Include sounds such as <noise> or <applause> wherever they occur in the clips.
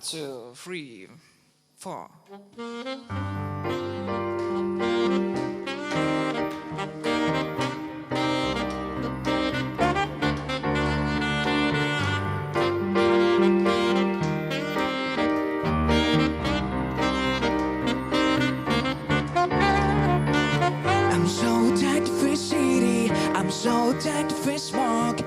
two, three, four. I'm so tired to fish city. I'm so tired to fish smoke.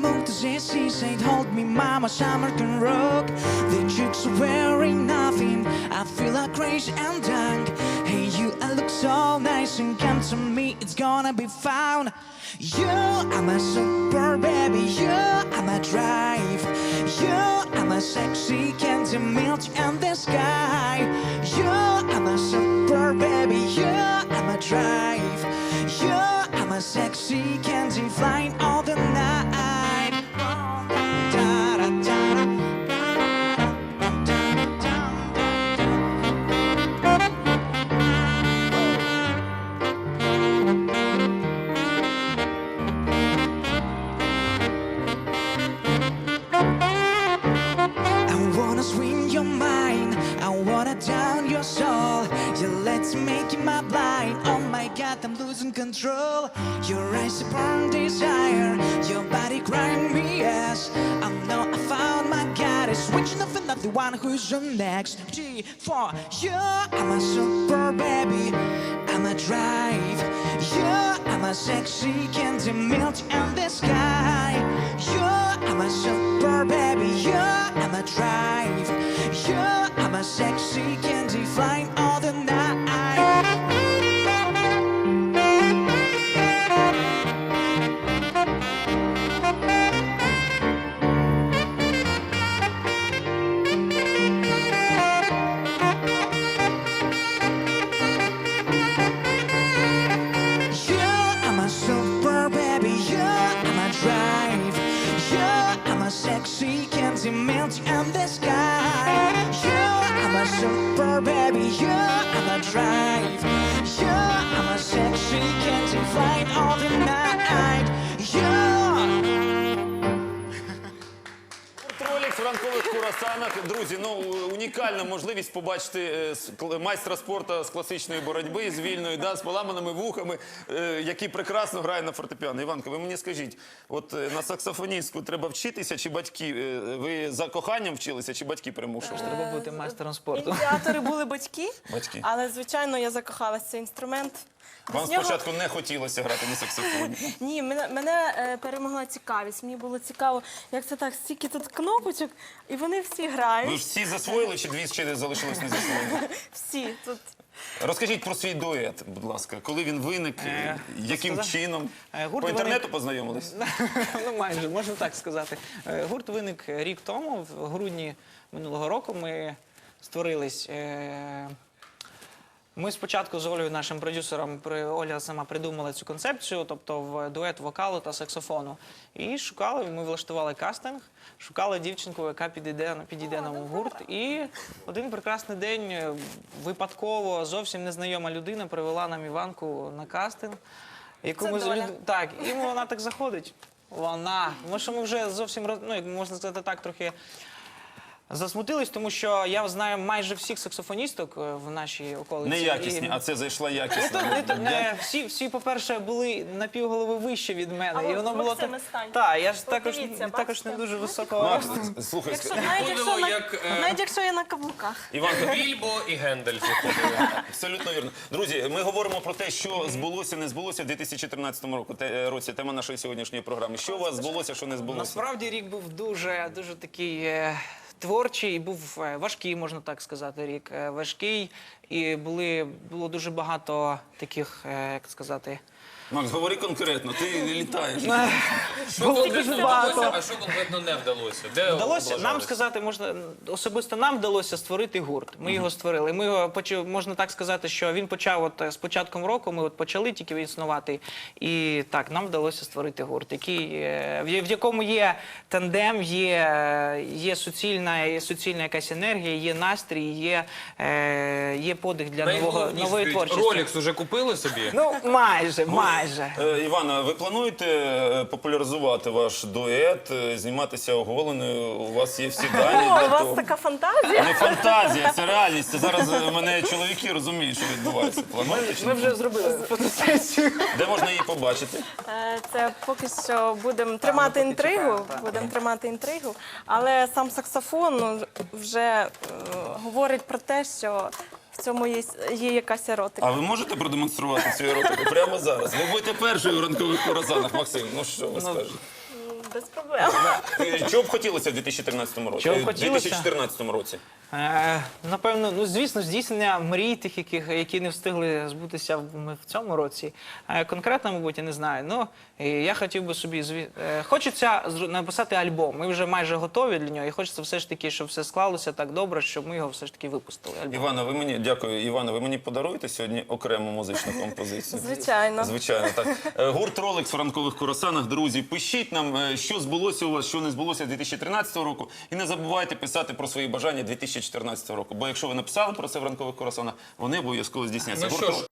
Come the moon to say Hold me, mama, summer can rock. The chicks wearing nothing. I feel like crazy and drunk. Hey, you, I look so nice and come to me. It's gonna be fun. You are my super baby. You are my drive. You are my sexy candy melt in the sky. You are my super baby. You are my drive. You are my sexy candy flying all the night. It my blind. Oh my god, I'm losing control. Your eyes burn desire. Your body grind me yes. I know I found my goddess. Switching off another one who's your next. G for you. I'm a super baby. I'm a drive. You. I'm a sexy candy melt in the sky. You. I'm a super baby. You. I'm a drive. super baby, you're on the drive. You're on a sexy candy flight all the night. You. В ранкових курасанах. Друзі, ну унікальна можливість побачити е, майстра спорту з класичної боротьби, з вільною, да, з поламаними вухами, е, який прекрасно грає на фортепіано. Іванко, ви мені скажіть, от е, на саксофоністку треба вчитися, чи батьки? Ви за коханням вчилися, чи батьки примушували? Треба бути майстером спорту. Ініціатори були батьки, Батьки. але звичайно я закохалася в цей інструмент. Вам нього- спочатку не хотілося грати на саксофоні. Ні, мене, мене е, перемогла цікавість. Мені було цікаво, як це так, стільки тут кнопочок, і вони всі Ви ж грають. всі засвоїли, чи дві ще залишилось не засвоєні? <laughs> Всі тут. Розкажіть про свій дует, будь ласка, коли він виник, Е, яким сказав- чином? Е, гурт По інтернету виник- познайомились? <laughs> ну, майже, можна так сказати. Е, Гурт виник рік тому, в грудні минулого року. Ми створились. е, Ми спочатку з Олею, нашим продюсером, Оля сама придумала цю концепцію, тобто в дует вокалу та саксофону. І шукали, ми влаштували кастинг, шукали дівчинку, яка підійде, підійде нам в гурт. І один прекрасний день е, випадково зовсім незнайома людина привела нам Іванку на кастинг. Яку Це ми доля. так, і вона так заходить. Вона. Тому що ми вже зовсім ну, як можна сказати так, трохи засмутились, тому що я знаю майже всіх саксофоністок е, в нашій околиці. Неякісні, І- а це зайшла якісна. не то, не, всі, всі, по-перше, були на півголови вище від мене. А і воно було Максиме, так. Так, я ж От також, дивіться, також не бачите? дуже високого Макс, росту. слухай, Якщо, навіть, якщо, на, як, е, навіть якщо я на каблуках. Іванко, <laughs> Більбо і Гендель заходили. абсолютно вірно. Друзі, ми говоримо про те, що збулося, не збулося в 2014 року. Те- році тема нашої сьогоднішньої програми. Що у вас збулося, що не збулося? Насправді рік був дуже, дуже такий е, творчий, був е, важкий, можна так сказати, рік. Е, важкий, і були, було дуже багато таких, е, як сказати, Макс, говори конкретно, ти літаєш. Що Було конкретно дуже багато. а що конкретно не вдалося? Де Вдалося нам облажались? сказати, можна особисто нам вдалося створити гурт. Ми його створили. Ми його почав, можна так сказати, що він почав от е, з початком року. Ми от почали тільки існувати. І так, нам вдалося створити гурт, який е, в я- в якому є тандем, є, е, є суцільна, є суцільна якась енергія, є настрій, є, е, є подих для нового нової Найголовніше, творчості. Rolex уже купили собі? Ну майже, майже. Е, Івана, ви плануєте е, популяризувати ваш дует, е, зніматися оголеною? У вас є всі дані О, для у вас того? така фантазія. Не фантазія, це реальність. Це зараз е, мене чоловіки розуміють, що відбувається. Плануєте чи Ми ні? вже зробили фотосесію. Де можна її побачити? Е, Це поки що будемо тримати поки інтригу. чекаємо, так. Будемо тримати інтригу. Але сам саксофон ну, вже е, говорить про те, що в цьому є, є якась еротика. А ви можете продемонструвати цю еротику прямо зараз? Ви будете першою в ранкових курасанах, Максим. Ну що ви скажете? Без проблем. Е, Чого б хотілося в 2013 році? Чого б хотілося? 2014 році? Е, напевно, ну звісно, здійснення мрій, тих, яких, які не встигли збутися в, ми в цьому році. Е, конкретно, мабуть, я не знаю. Ну я хотів би собі зві... е, хочеться написати альбом. Ми вже майже готові для нього, і хочеться все ж таки, щоб все склалося так добре, щоб ми його все ж таки випустили. Альбом. Івана, ви мені дякую, Івана. Ви мені подаруєте сьогодні окрему музичну композицію? Звичайно. Звичайно, так. Е, Гурт Ролекс в ранкових курасанах. Друзі, пишіть нам, що збулося у вас, що не збулося 2013 року. І не забувайте писати про свої бажання 2014 року. Бо якщо ви написали про це в ранкових коросонах, вони обов'язково здійсняться. Ну що ж,